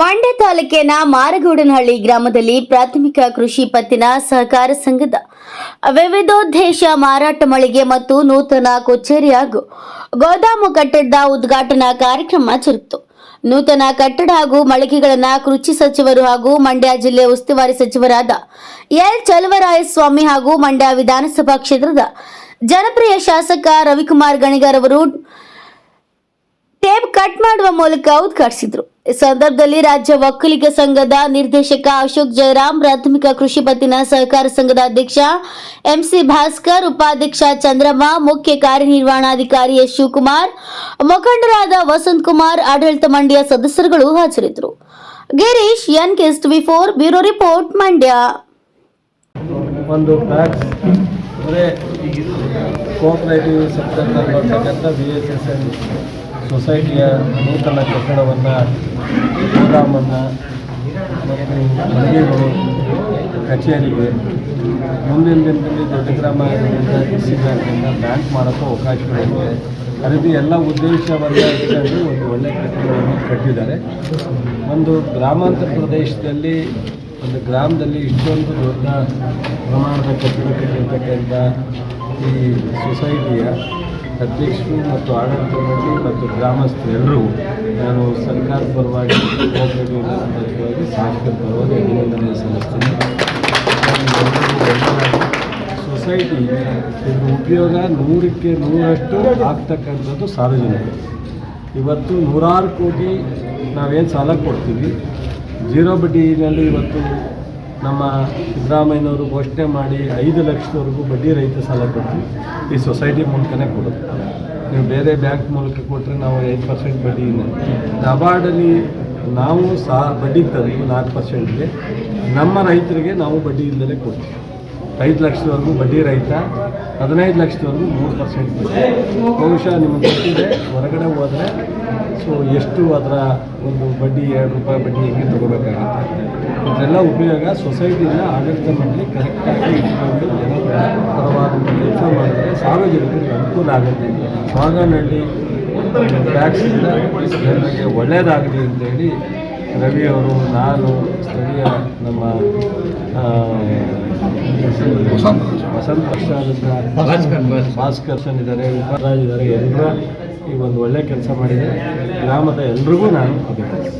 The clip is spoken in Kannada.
ಮಂಡ್ಯ ತಾಲೂಕಿನ ಮಾರಗೌಡನಹಳ್ಳಿ ಗ್ರಾಮದಲ್ಲಿ ಪ್ರಾಥಮಿಕ ಕೃಷಿ ಪತ್ತಿನ ಸಹಕಾರ ಸಂಘದ ವಿವಿಧೋದ್ದೇಶ ಮಾರಾಟ ಮಳಿಗೆ ಮತ್ತು ನೂತನ ಕಚೇರಿ ಹಾಗೂ ಗೋದಾಮು ಕಟ್ಟಡದ ಉದ್ಘಾಟನಾ ಕಾರ್ಯಕ್ರಮ ಜರುಗಿತು. ನೂತನ ಕಟ್ಟಡ ಹಾಗೂ ಮಳಿಗೆಗಳನ್ನು ಕೃಷಿ ಸಚಿವರು ಹಾಗೂ ಮಂಡ್ಯ ಜಿಲ್ಲೆ ಉಸ್ತುವಾರಿ ಸಚಿವರಾದ ಎಲ್ ಚಲುವರಾಯಸ್ವಾಮಿ ಹಾಗೂ ಮಂಡ್ಯ ವಿಧಾನಸಭಾ ಕ್ಷೇತ್ರದ ಜನಪ್ರಿಯ ಶಾಸಕ ರವಿಕುಮಾರ್ ಗಣಿಗಾರ್ ಅವರು ಟೇಪ್ ಕಟ್ ಮಾಡುವ ಮೂಲಕ ಉದ್ಘಾಟಿಸಿದ್ರು. ಸಂದರ್ಭದಲ್ಲಿ ರಾಜ್ಯ ಒಕ್ಕಲಿಗ ಸಂಘದ ನಿರ್ದೇಶಕ ಅಶೋಕ್ ಜಯರಾಮ್ ಪ್ರಾಥಮಿಕ ಕೃಷಿ ಪತ್ತಿನ ಸಹಕಾರ ಸಂಘದ ಅಧ್ಯಕ್ಷ ಎಂಸಿ ಭಾಸ್ಕರ್, ಉಪಾಧ್ಯಕ್ಷ ಚಂದ್ರಮ್ಮ, ಮುಖ್ಯ ಕಾರ್ಯನಿರ್ವಹಣಾಧಿಕಾರಿ ಎಸ್ ಶಿವಕುಮಾರ್ ಮುಖಂಡರಾದ ವಸಂತ್ ಕುಮಾರ್, ಆಡಳಿತ ಮಂಡ್ಯ ಸದಸ್ಯರುಗಳು ಹಾಜರಿದ್ದರು. Girish N ಕೆಸ್ V four, bureau report, Mandya. ಒಂದು ಸೊಸೈಟಿಯ ನೂತನ ಕಟ್ಟಡವನ್ನು ಗೋದಾಮನ್ನು ಮತ್ತು ಮಳಿಗೆಗಳು, ಕಚೇರಿಗೆ ಮುಂದಿನ ದಿನದಲ್ಲಿ ದೊಡ್ಡ ಗ್ರಾಮ ಸಿ ಬ್ಯಾಂಕಿಂದ ಬ್ಯಾಂಕ್ ಮಾಡೋಕ್ಕೂ ಅವಕಾಶಗಳಿವೆ ಅದರಲ್ಲಿ ಎಲ್ಲ ಉದ್ದೇಶವನ್ನು ಇಟ್ಕೊಂಡು ಒಂದು ಒಳ್ಳೆಯ ಕಟ್ಟಡವನ್ನು ಕಟ್ಟಿದ್ದಾರೆ. ಒಂದು ಗ್ರಾಮಾಂತರ ಪ್ರದೇಶದಲ್ಲಿ, ಒಂದು ಗ್ರಾಮದಲ್ಲಿ ಇಷ್ಟೊಂದು ದೊಡ್ಡ ಪ್ರಮಾಣದ ಕಟ್ಟಡ ಕಟ್ಟಿರ್ತಕ್ಕಂಥ ಈ ಸೊಸೈಟಿಯ ಅಧ್ಯಕ್ಷರು ಮತ್ತು ಆಡಳಿತ ಮಂಡಳಿ ಮತ್ತು ಗ್ರಾಮಸ್ಥರೆಲ್ಲರೂ ನಾನು ಸರ್ಕಾರ ಪರವಾಗಿ ಪರವಾಗಿ ಶಾಸಕರ ಪರವಾಗಿ ಅಭಿನಂದನೆ ಸಲ್ಲಿಸ್ತೀನಿ. ಸೊಸೈಟಿ ಇದ್ರ ಉಪಯೋಗ ನೂರಕ್ಕೆ ನೂರಷ್ಟು ಆಗ್ತಕ್ಕಂಥದ್ದು ಸಾರ್ವಜನಿಕರು. ಇವತ್ತು ನೂರಾರು ಕೋಟಿ ನಾವೇನು ಸಾಲ ಕೊಡ್ತೀವಿ? ಜೀರೋ ಬಡ್ಡಿನಲ್ಲಿ ಇವತ್ತು ನಮ್ಮ ಸಿದ್ದರಾಮಯ್ಯನವರು ಘೋಷಣೆ ಮಾಡಿ ಐದು ಲಕ್ಷದವರೆಗೂ ಬಡ್ಡಿ ರಹಿತ ಸಾಲ ಕೊಡ್ತೀವಿ. ಈ ಸೊಸೈಟಿ ಮೂಲಕನೇ ಕೊಡೋದು ನೀವು ಬೇರೆ ಬ್ಯಾಂಕ್ ಮೂಲಕ ಕೊಟ್ಟರೆ ನಾವು ಐದು ಪರ್ಸೆಂಟ್ ಬಡ್ಡಿ ನಬಾರ್ಡಲ್ಲಿ ನಾವು ಸಾ, ಬಡ್ಡಿ ತಂದು ನಾಲ್ಕು ಪರ್ಸೆಂಟ್ಗೆ. ನಮ್ಮ ರೈತರಿಗೆ ನಾವು ಬಡ್ಡಿ ಇಲ್ಲದೇ ಕೊಡ್ತೀವಿ. ಐದು ಲಕ್ಷದವರೆಗೂ ಬಡ್ಡಿ ರಹಿತ ಹದಿನೈದು ಲಕ್ಷದವರೆಗೂ ಮೂರು ಪರ್ಸೆಂಟ್ ಬಡ್ಡಿ. ಬಹುಶಃ ನಿಮಗೆ ಗೊತ್ತಿದೆ, ಹೊರಗಡೆ ಹೋದರೆ, ಸೊ ಎಷ್ಟು ಅದರ ಒಂದು ಬಡ್ಡಿ, ಎರಡು ರೂಪಾಯಿ ಬಡ್ಡಿ ಹೆಂಗೆ ತೊಗೋಬೇಕಾಗುತ್ತೆ? ಇದೆಲ್ಲ ಉಪಯೋಗ ಸೊಸೈಟಿನ ಆಡಳಿತ ಮಂಡಳಿ ಕರೆಕ್ಟಾಗಿ ಇಟ್ಕೊಂಡು ಜನರ ಪರವಾದ ಕೆಲಸ ಮಾಡಿದ್ರೆ ಸಾರ್ವಜನಿಕರಿಗೆ ಅನುಕೂಲ ಆಗುತ್ತೆ. ಸ್ವಾಗನಹಳ್ಳಿ ಟ್ಯಾಕ್ಸಿಂದ ಜನರಿಗೆ ಒಳ್ಳೆಯದಾಗಲಿ ಅಂತೇಳಿ ರವಿಯವರು ನಾನು, ಸ್ಥಳೀಯ ನಮ್ಮ ವಸಂತ ಭಾಸ್ಕರ್ಸನ್ ಇದ್ದಾರೆ, ಉಪರಾಜ್ ಇದ್ದಾರೆ, ಎಲ್ಲರೂ ಈ ಒಂದು ಒಳ್ಳೆ ಕೆಲಸ ಮಾಡಿದೆ ಗ್ರಾಮದ ಎಲ್ರಿಗೂ ನಾನು ಅಭಿನಂದಿಸ್ತೀನಿ.